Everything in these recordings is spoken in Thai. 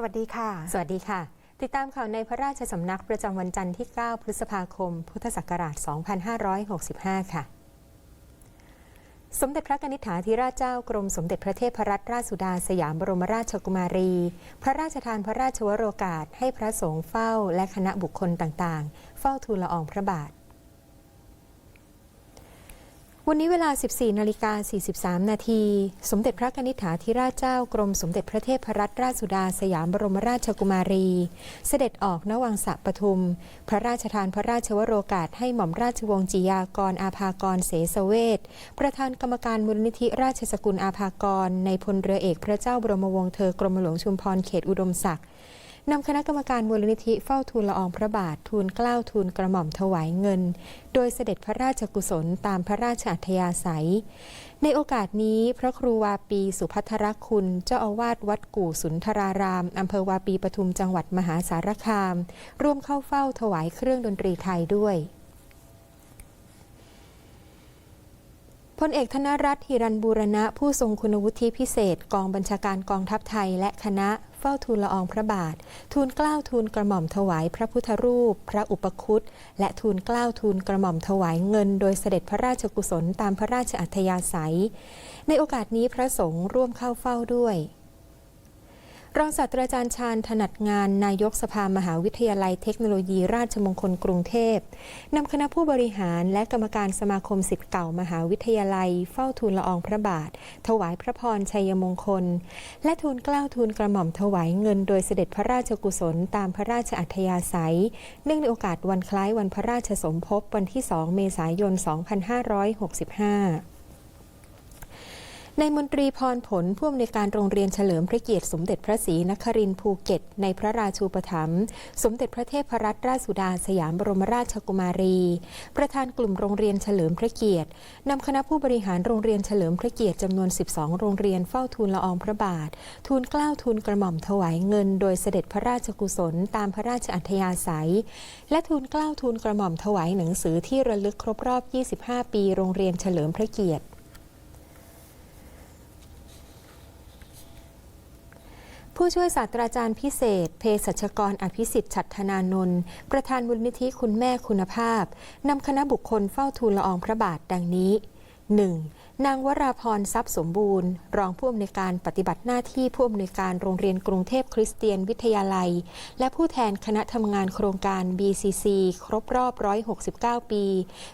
สวัสดีค่ะ สวัสดีค่ะ ติดตามข่าวในพระราชสำนักประจำวันจันทร์ที่ 9 พฤษภาคม พุทธศักราช 2565 ค่ะสมเด็จพระนิษฐาธิราชเจ้ากรมสมเด็จพระเทพรัตนราชสุดาสยามบรมราชกุมารี พระราชทานพระราชวโรกาส ให้พระสงฆ์เฝ้าและคณะบุคคลต่างๆ เฝ้าทูลละอองพระบาท วันนี้เวลา 14นาฬิกา43 นาที สมเด็จพระนิษฐาธิราชเจ้ากรมสมเด็จพระเทพรัตนราชสุดาสยามบรมราชกุมารี เสด็จออกนวังสะปทุม พระราชทานพระราชวโรกาสให้หม่อมราชวงศ์จิยากรอาภากรเสสเวทประธานกรรมการมูลนิธิราชสกุลอาภากร ในพลเรือเอกพระเจ้าบรมวงศ์เธอกรมหลวงชุมพรเขตอุดมศักดิ์ นำคณะกรรมการมูลนิธิเฝ้าทูลละอองพระบาททูลเกล้าทูลกระหม่อมถวายเงิน โดยเสด็จพระราชกุศลตามพระราชอัธยาศัย ในโอกาสนี้พระครูวาปีสุพัทรคุณ เจ้าอาวาสวัดกู่สุนทรารามอำเภอวาปีปทุมจังหวัดมหาสารคาม ร่วมเข้าเฝ้าถวายเครื่องดนตรีไทยด้วยพลเอกธนรัตน์หิรันบูรณะผู้ทรงคุณวุฒิพิเศษ กองบัญชาการกองทัพไทยและคณะ เฝ้าทูลละอองพระบาท ทูลเกล้าทูลกระหม่อมถวายพระพุทธรูป พระอุปคุตและทูลเกล้าทูลกระหม่อมถวายเงิน โดยเสด็จพระราชกุศลตามพระราชอัธยาศัย ในโอกาสนี้พระสงฆ์ร่วมเข้าเฝ้าด้วย รองศาสตราจารย์ชาญถนัดงานนายกสภามหาวิทยาลัยเทคโนโลยีราชมงคลกรุงเทพนำคณะผู้บริหารและกรรมการสมาคมสิทธิ์เก่ามหาวิทยาลัย เฝ้าทูลละอองพระบาท ถวายพระพรชัยมงคล และทูลเกล้าทูลกระหม่อมถวายเงินโดยเสด็จพระราชกุศลตามพระราชอัธยาศัย เนื่องในโอกาสวันคล้ายวันพระราชสมภพวันที่ 2 เมษายน 2565 ในมนตรีพรผลผู้อำนวยการโรงเรียนเฉลิมพระเกียรติสมเด็จพระศรีนครินทร์ภูเก็ต ในพระราชูปถัมภ์สมเด็จพระเทพรัตนราชสุดาสยามบรมราชกุมารี ประธานกลุ่มโรงเรียนเฉลิมพระเกียรตินำคณะผู้บริหารโรงเรียนเฉลิมพระเกียรติจำนวน 12 โรงเรียนเฝ้าทูลละอองพระบาท ทูลเกล้าทูลกระหม่อมถวายเงิน โดยเสด็จพระราชกุศล ตามพระราชอัธยาศัย และทูลเกล้าทูลกระหม่อมถวายหนังสือที่ระลึกครบรอบ 25 ปี โรงเรียนเฉลิมพระเกียรติ ผู้ช่วยศาสตราจารย์พิเศษ เภสัชกรอภิสิทธิ์ฉัตรธนานนท์ประธานมูลนิธิคุณแม่คุณภาพนำคณะบุคคลเฝ้าทูลละอองพระบาทดังนี้ 1. นางวราพรทรัพย์สมบูรณ์ รองผู้อำนวยการปฏิบัติหน้าที่ผู้อำนวยการโรงเรียนกรุงเทพคริสเตียนวิทยาลัย และผู้แทนคณะทำงานโครงการ BCC ครบรอบ 169 ปี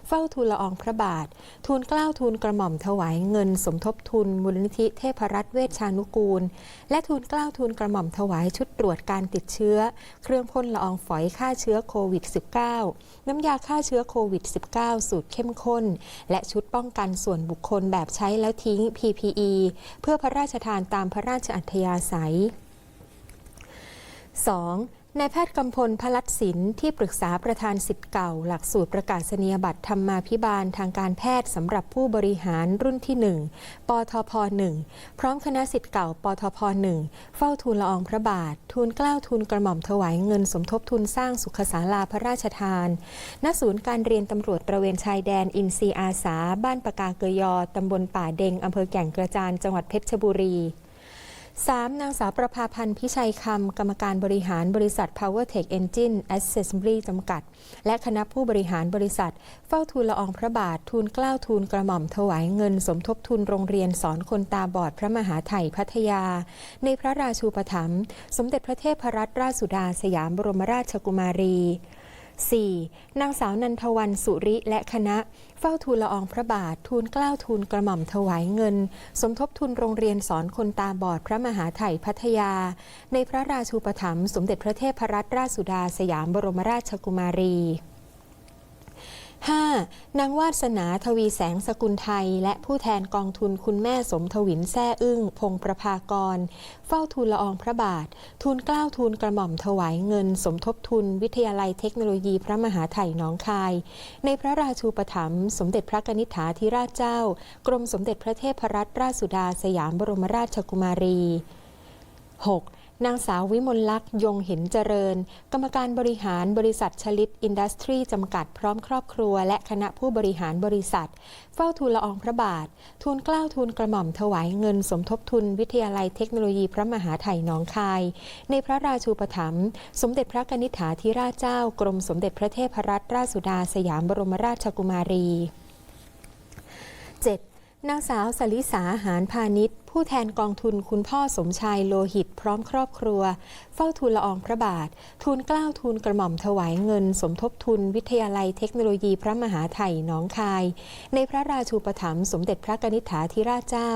เฝ้าทูลละอองพระบาท ทูลเกล้าทูลกระหม่อมถวายเงินสมทบทุนมูลนิธิเทพรัตน์เวชชานุกูล และทูลเกล้าทูลกระหม่อมถวายชุดตรวจการติดเชื้อ เครื่องพ่นละอองฝอยฆ่าเชื้อโควิด -19 น้ำยาฆ่าเชื้อโควิด -19 สูตรเข้มข้น และชุดป้องกันส่วนบุคคลแบบใช้แล้วทิ้ง PPE เพื่อพระราชทานตามพระราชอัธยาศัย 2. นายแพทย์กำพลพลัดศิลป์ที่ปรึกษาประธานสิทธิ์เก่า หลักสูตรประกาศนียบัตรธรรมาภิบาลทางการแพทย์สำหรับผู้บริหารรุ่นที่ 1 ปทพ 1 พร้อมคณะสิทธิ์เก่า ปทพ 1 เฝ้าทูลละอองพระบาท ทูลเกล้าทูลกระหม่อมถวายเงินสมทบทุนสร้างสุขศาลาพระราชทานณศูนย์การเรียนตำรวจตระเวนชายแดนอินซีอาสา บ้านปากาเกยอตำบลป่าเดงอำเภอแก่งกระจานจังหวัดเพชรบุรี 3. นางสาวประภาพันธ์พิชัยคำ กรรมการบริหารบริษัท Power Tech Engine Assembly จำกัด และคณะผู้บริหารบริษัท เฝ้าทูลละอองพระบาท ทูลเกล้าทูลกระหม่อมถวายเงิน สมทบทุนโรงเรียนสอนคนตาบอดพระมหาไถ่พัทยา ในพระราชูปถัมภ์สมเด็จพระเทพรัตนราชสุดาสยามบรมราชกุมารี 4. นางสาวนันทวันสุริและคณะ เฝ้าทูลละอองพระบาททูลเกล้าทูลกระหม่อมถวายเงิน สมทบทุนโรงเรียนสอนคนตาบอดพระมหาไถ่พัทยา ในพระราชูปถัมภ์สมเด็จพระเทพรัตนราชสุดาสยามบรมราชกุมารี 5. นางวาสนาทวีแสงสกุลไทย และผู้แทนกองทุนคุณแม่สมทวินแซ่อึ้ง พงประภากร เฝ้าทูลละอองพระบาท ทูลเกล้าทูลกระหม่อมถวายเงิน สมทบทุน วิทยาลัยเทคโนโลยีพระมหาไถ่หนองคาย ในพระราชูปถัมภ์สมเด็จพระนิษฐาธิราชเจ้า กรมสมเด็จพระเทพรัตนราชสุดาสยามบรมราชกุมารี 6. นางสาววิมลลักษณ์ยงเห็นเจริญ กรรมการบริหารบริษัทชลิตอินดัสทรีจำกัดพร้อมครอบครัว และคณะผู้บริหารบริษัท เฝ้าทูลละอองพระบาท ทูลเกล้าทูลกระหม่อมถวายเงินสมทบทุนวิทยาลัยเทคโนโลยีพระมหาไทยน้องคาย ในพระราชูปถัมภ์สมเด็จพระกนิษฐาธิราชเจ้ากรมสมเด็จพระเทพรัตนราชสุดาสยามบรมราชกุมารี 7. นางสาวสลิสาหารพาณิชย์ ผู้แทนกองทุนคุณพ่อสมชายโลหิตพร้อมครอบครัว เฝ้าทูลละอองพระบาท ทูลเกล้าทูลกระหม่อมถวายเงิน สมทบทุนวิทยาลัยเทคโนโลยีพระมหาไทยน้องคาย ในพระราชูปถัมภ์สมเด็จพระกนิษฐาธิราชเจ้า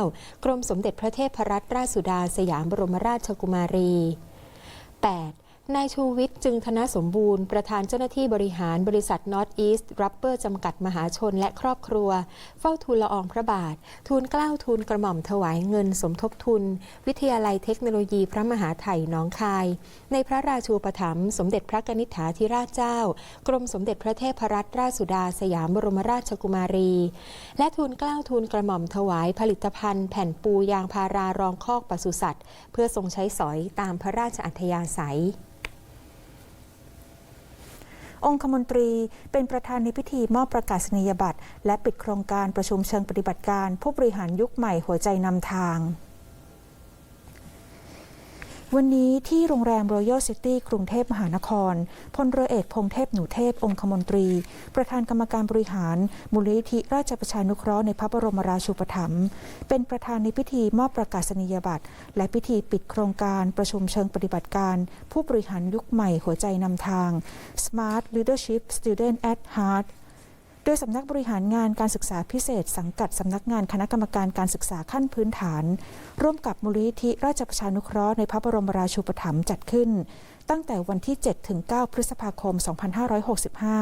กรมสมเด็จพระเทพรัตนราชสุดาสยามบรมราชกุมารี 8. นายชูวิทย์จึงธนสมบูรณ์ ประธานเจ้าหน้าที่บริหารบริษัท North East Rubber จำกัดมหาชนและครอบครัว เฝ้าทูลละอองพระบาท ทูลเกล้าทูลกระหม่อมถวายเงินสมทบทุน วิทยาลัยเทคโนโลยีพระมหาไทยน้องคาย ในพระราชูปถัมภ์สมเด็จพระกนิษฐาธิราชเจ้า กรมสมเด็จพระเทพรัตนราชสุดาสยามบรมราชกุมารี และทูลเกล้าทูลกระหม่อมถวายผลิตภัณฑ์ แผ่นปูยางพารารองคอกปศุสัตว์ เพื่อทรงใช้สอยตามพระราชอัธยาศัย องคมนตรีเป็นประธานในพิธีมอบประกาศนียบัตร และปิดโครงการประชุมเชิงปฏิบัติการ ผู้บริหารยุคใหม่หัวใจนำทาง วันนี้ที่โรงแรม Royal City กรุงเทพมหานคร พลเรือเอกพงเทพหนูเทพองคมนตรี ประธานกรรมการบริหาร มูลนิธิราชประชานุเคราะห์ในพระบรมราชูปถัมภ์เป็นประธานในพิธีมอบประกาศนียบัตร และพิธีปิดโครงการประชุมเชิงปฏิบัติการ ผู้บริหารยุคใหม่หัวใจนำทาง Smart Leadership Student at Heart ดยสำนักบริหารงานการศึกษาพิเศษ สังกัดสำนักงานคณะกรรมการการศึกษาขั้นพื้นฐาน ร่วมกับมูลนิธิราชประชานุเคราะห์ในพระบรมราชูปถัมภ์จัดขึ้น ตั้งแต่วันที่ 7 ถึง 9 พฤษภาคม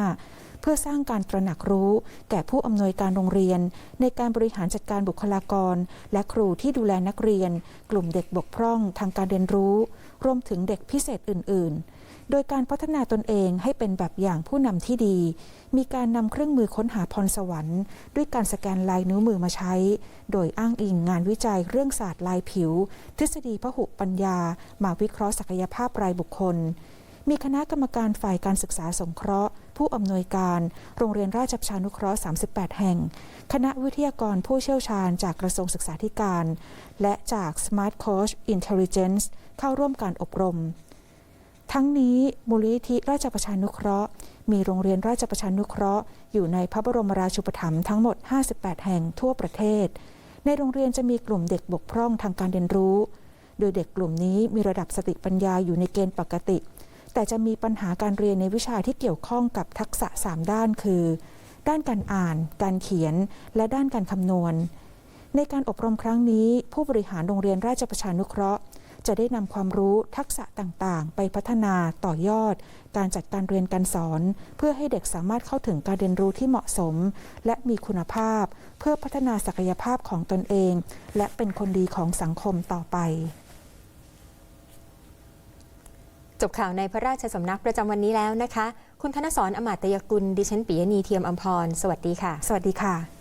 2565 เพื่อสร้างการตระหนักรู้ แก่ผู้อำนวยการโรงเรียน ในการบริหารจัดการบุคลากร และครูที่ดูแลนักเรียน กลุ่มเด็กบกพร่องทางการเรียนรู้ รวมถึงเด็กพิเศษอื่น ๆ โดยการพัฒนาตนเองให้เป็นแบบอย่างผู้นำที่ดี มีการนำเครื่องมือค้นหาพรสวรรค์ ด้วยการสแกนลายนิ้วมือมาใช้ โดยอ้างอิงงานวิจัยเรื่องศาสตร์ลายผิว ทฤษฎีพหุปัญญา มาวิเคราะห์ศักยภาพรายบุคคล มีคณะกรรมการฝ่ายการศึกษาสงเคราะห์ ผู้อำนวยการ โรงเรียนราชชานุเคราะห์ 38 แห่ง คณะวิทยากรผู้เชี่ยวชาญจากกระทรวงศึกษาธิการ และจาก Smart Coach Intelligence เข้าร่วมการอบรม ทั้งนี้มูลนิธิราชประชานุเคราะห์ มีโรงเรียนราชประชานุเคราะห์ อยู่ในพระบรมราชูปถัมภ์ทั้งหมด 58 แห่งทั่วประเทศ ในโรงเรียนจะมีกลุ่มเด็กบกพร่องทางการเรียนรู้ โดยเด็กกลุ่มนี้มีระดับสติปัญญาอยู่ในเกณฑ์ปกติ แต่จะมีปัญหาการเรียนในวิชาที่เกี่ยวข้องกับทักษะ 3 ด้านคือ ด้านการอ่าน การเขียน และด้านการคำนวณ ในการอบรมครั้งนี้ ผู้บริหารโรงเรียนราชประชานุเคราะห์ จะได้นำความรู้ทักษะต่างๆ ไปพัฒนาต่อยอด การจัดการเรียนการสอน เพื่อให้เด็กสามารถเข้าถึงการเรียนรู้ที่เหมาะสม และมีคุณภาพ เพื่อพัฒนาศักยภาพของตนเอง และเป็นคนดีของสังคมต่อไปจบข่าวในพระราชสำนักประจำวันนี้แล้วนะคะ คุณธนสรอมาตยกุล ดิฉันปิยณีเทียมอัมพร สวัสดีค่ะ สวัสดีค่ะ